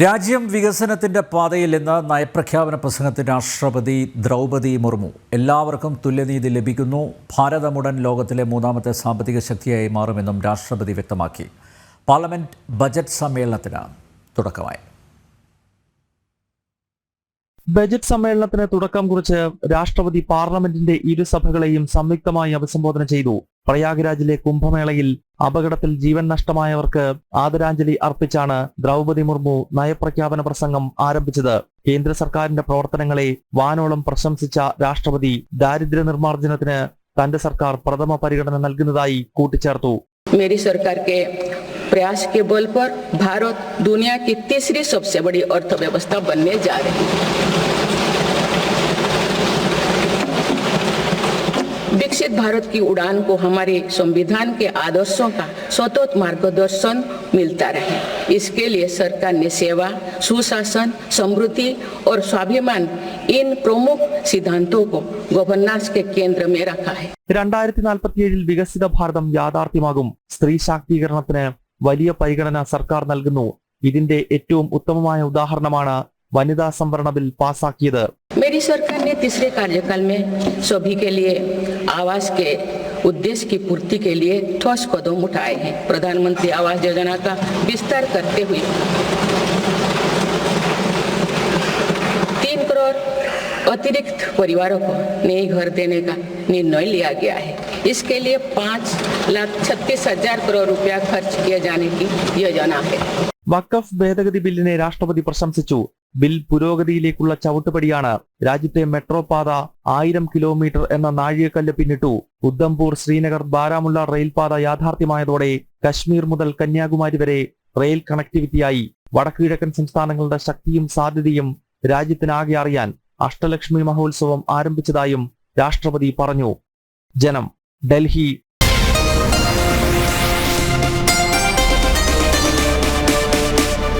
രാജ്യം വികസനത്തിന്റെ പാതയിൽ ഇന്ന് നയപ്രഖ്യാപന പ്രസംഗത്തിൽ രാഷ്ട്രപതി ദ്രൗപദി മുർമു എല്ലാവർക്കും തുല്യനീതി ലഭിക്കുന്നു. ഭാരതമുടൻ ലോകത്തിലെ മൂന്നാമത്തെ സാമ്പത്തിക ശക്തിയായി മാറുമെന്നും രാഷ്ട്രപതി വ്യക്തമാക്കി. പാർലമെന്റ് ബജറ്റ് സമ്മേളനത്തിന് തുടക്കമായി. ബജറ്റ് സമ്മേളനത്തിന് തുടക്കം കുറിച്ച് രാഷ്ട്രപതി പാർലമെന്റിന്റെ ഇരു ഇരുസഭകളെയും സംയുക്തമായി അഭിസംബോധന ചെയ്തു. പ്രയാഗ്രാജിലെ കുംഭമേളയിൽ അപകടത്തിൽ ജീവൻ നഷ്ടമായവർക്ക് ആദരാഞ്ജലി അർപ്പിച്ചാണ് ദ്രൗപദി മുർമു നയപ്രഖ്യാപന പ്രസംഗം ആരംഭിച്ചത് കേന്ദ്ര സർക്കാരിന്റെ പ്രവർത്തനങ്ങളെ വാനോളം പ്രശംസിച്ച രാഷ്ട്രപതി ദാരിദ്ര്യ നിർമ്മാർജ്ജനത്തിന് തന്റെ സർക്കാർ പ്രഥമ പരിഗണന നൽകുന്നതായി കൂട്ടിച്ചേർത്തു मेरी सरकार के प्रयास के बल पर भारत दुनिया की तीसरी सबसे बड़ी अर्थव्यवस्था बनने जा रही है विकसित भारत की उड़ान को हमारे संविधान के आदर्शों का सतत मार्गदर्शन मिलता रहे इसके लिए सरकार ने सेवा सुशासन समृद्धि और स्वाभिमान इन प्रमुख सिद्धांतों को गवर्नेंस के केंद्र में रखा है രണ്ടായിരത്തി നാൽപ്പത്തിയേഴിൽ വികസിത ഭാരതം യാഥാർത്ഥ്യമാകും സ്ത്രീ ശാക്തീകരണത്തിന് വലിയ പരിഗണന സർക്കാർ നൽകുന്നു ഇതിന്റെ ഏറ്റവും ഉത്തമമായ ഉദാഹരണമാണ് വനിതാ സംവരണ ബിൽ പാസാക്കിയത് मेरी सरकार ने तीसरे कार्यकाल में सभी के लिए आवास के उद्देश्य की पूर्ति के लिए ठोस कदम उठाए हैं प्रधानमंत्री आवास योजना का विस्तार करते हुए तीन करोड़ अतिरिक्त परिवारों को नए घर देने का निर्णय लिया गया है इसके लिए पाँच लाख छत्तीस हजार करोड़ रुपया खर्च किए जाने की योजना है വഖഫ് ഭേദഗതി ബില്ലിനെ രാഷ്ട്രപതി പ്രശംസിച്ചു. ബിൽ പുരോഗതിയിലേക്കുള്ള ചവിട്ടുപടിയാണ് രാജ്യത്തെ മെട്രോ പാത ആയിരം കിലോമീറ്റർ എന്ന നാഴികക്കല്ല് പിന്നിട്ടു. ഉദ്ധംപൂർ ശ്രീനഗർ ബാരാമുള്ള റെയിൽപാത യാഥാർത്ഥ്യമായതോടെ കശ്മീർ മുതൽ കന്യാകുമാരി വരെ റെയിൽ കണക്ടിവിറ്റിയായി വടക്കുകിഴക്കൻ സംസ്ഥാനങ്ങളുടെ ശക്തിയും സാധ്യതയും രാജ്യത്തിനാകെ അറിയാൻ അഷ്ടലക്ഷ്മി മഹോത്സവം ആരംഭിച്ചതായും രാഷ്ട്രപതി പറഞ്ഞു. ജനം ഡൽഹി